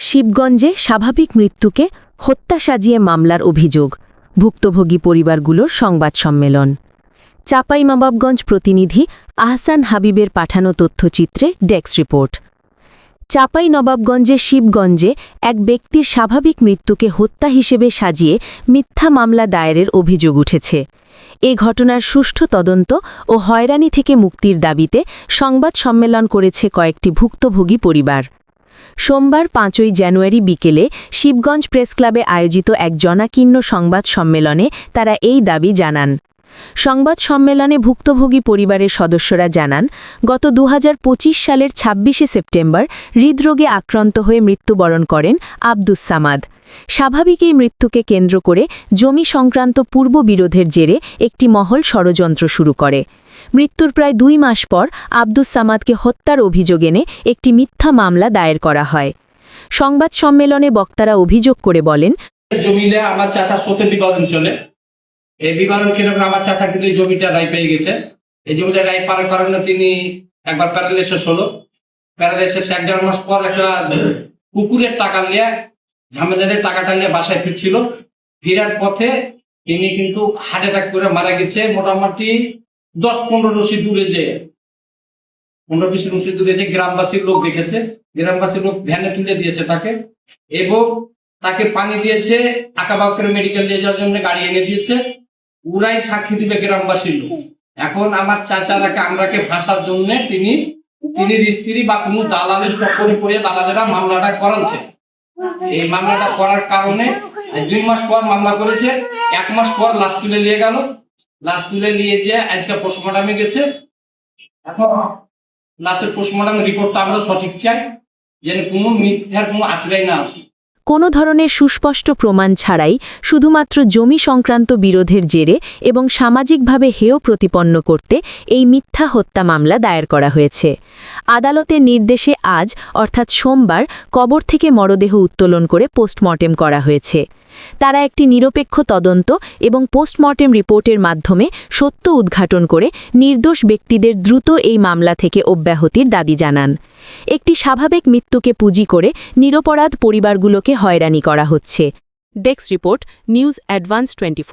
শিবগঞ্জে স্বাভাবিক মৃত্যুকে হত্যা সাজিয়ে মামলার অভিযোগ, ভুক্তভোগী পরিবারগুলোর সংবাদ সম্মেলন। চাঁপাইনবাবগঞ্জ প্রতিনিধি আহসান হাবিবের পাঠানো তথ্যচিত্রে ডেস্ক রিপোর্ট। চাপাই নবাবগঞ্জে শিবগঞ্জে এক ব্যক্তির স্বাভাবিক মৃত্যুকে হত্যা হিসেবে সাজিয়ে মিথ্যা মামলা দায়েরের অভিযোগ উঠেছে। এ ঘটনার সুষ্ঠু তদন্ত ও হয়রানি থেকে মুক্তির দাবিতে সংবাদ সম্মেলন করেছে কয়েকটি ভুক্তভোগী পরিবার। সোমবার পাঁচই জানুয়ারি বিকেলে শিবগঞ্জ প্রেসক্লাবে আয়োজিত এক জনাকীর্ণ সংবাদ সম্মেলনে তারা এই দাবি জানান। সংবাদ সম্মেলনে ভুক্তভোগী পরিবারের সদস্যরা জানান, গত দু হাজার পঁচিশ সালের ২৬শে সেপ্টেম্বর হৃদরোগে আক্রান্ত হয়ে মৃত্যুবরণ করেন আব্দুস সামাদ। স্বাভাবিক এই মৃত্যুকে কেন্দ্র করে জমি সংক্রান্ত পূর্ব বিরোধের জেরে একটি মহল ষড়যন্ত্র শুরু করে। মৃত্যুর প্রায় দুই মাস পর আব্দুস সামাদকে হত্যার অভিযোগ এনে একটি মিথ্যা মামলা দায়ের করা হয়। সংবাদ সম্মেলনে বক্তারা অভিযোগ করে বলেন জমিলে আমার চাচা সত্যি বিবরণ চলে। এই বিবরণ কীরকম আমার চাচা কিন্তু এই জমিটা রায় পেয়ে গেছে। এই জমিটা রায় পাওয়ার কারণে তিনি একবার প্যারালাইসিস হলো। প্যারালাইসিস এক দেড় মাস পর একটা কুকুরের টাকা নিয়ে, ঝামেলাদের টাকাটা নিয়ে বাসায় ফিরছিল। ফেরার পথে তিনি কিন্তু হার্ট অ্যাটাক করে মারা গেছে। মোটামুটি দশ পনেরো রশি দূরে যে, পনেরো বিশ রশি দূরে যে গ্রামবাসীর লোক দেখেছে। গ্রামবাসীর লোক ভ্যানে তুলে দিয়েছে তাকে এবং তাকে পানি দিয়েছে আকাবাকের মেডিকেল নিয়ে যাওয়ার জন্য গাড়ি এনে দিয়েছে। উরাই সাক্ষী দিবে গ্রামবাসীর লোক। এখন আমার চাচারাকে, আমরাকে ফাঁসার জন্য তিনি তিনি স্ত্রী বা কোনো দালালের চক্করে পড়ে দালালেরা মামলাটা করাচ্ছে। এই মামলাটা করার কারণে দুই মাস পর মামলা করেছে, এক মাস পর লাশ তুলে নিয়ে গেল। লাশ তুলে নিয়ে যে আজকে পোস্টমর্টমে গেছে। এখন লাশের পোস্টমর্টম রিপোর্টটা আমরা সঠিক চাই, যেন কোনো মিথ্যার কোনো আশ্রয় না আসে। কোনো ধরনের সুস্পষ্ট প্রমাণ ছাড়াই শুধুমাত্র জমি সংক্রান্ত বিরোধের জেরে এবং সামাজিকভাবে হেয় প্রতিপন্ন করতে এই মিথ্যা হত্যা মামলা দায়ের করা হয়েছে। আদালতের নির্দেশে আজ, অর্থাৎ সোমবার, কবর থেকে মরদেহ উত্তোলন করে পোস্টমর্টেম করা হয়েছে। তারা একটি নিরপেক্ষ তদন্ত এবং পোস্টমর্টেম রিপোর্টের মাধ্যমে সত্য উদ্ঘাটন করে নির্দোষ ব্যক্তিদের দ্রুত এই মামলা থেকে অব্যাহতির দাবি জানান। একটি স্বাভাবিক মৃত্যুকে পুঁজি করে নিরপরাধ পরিবারগুলোকে হয়রানি করা হচ্ছে। Desk report news advance twenty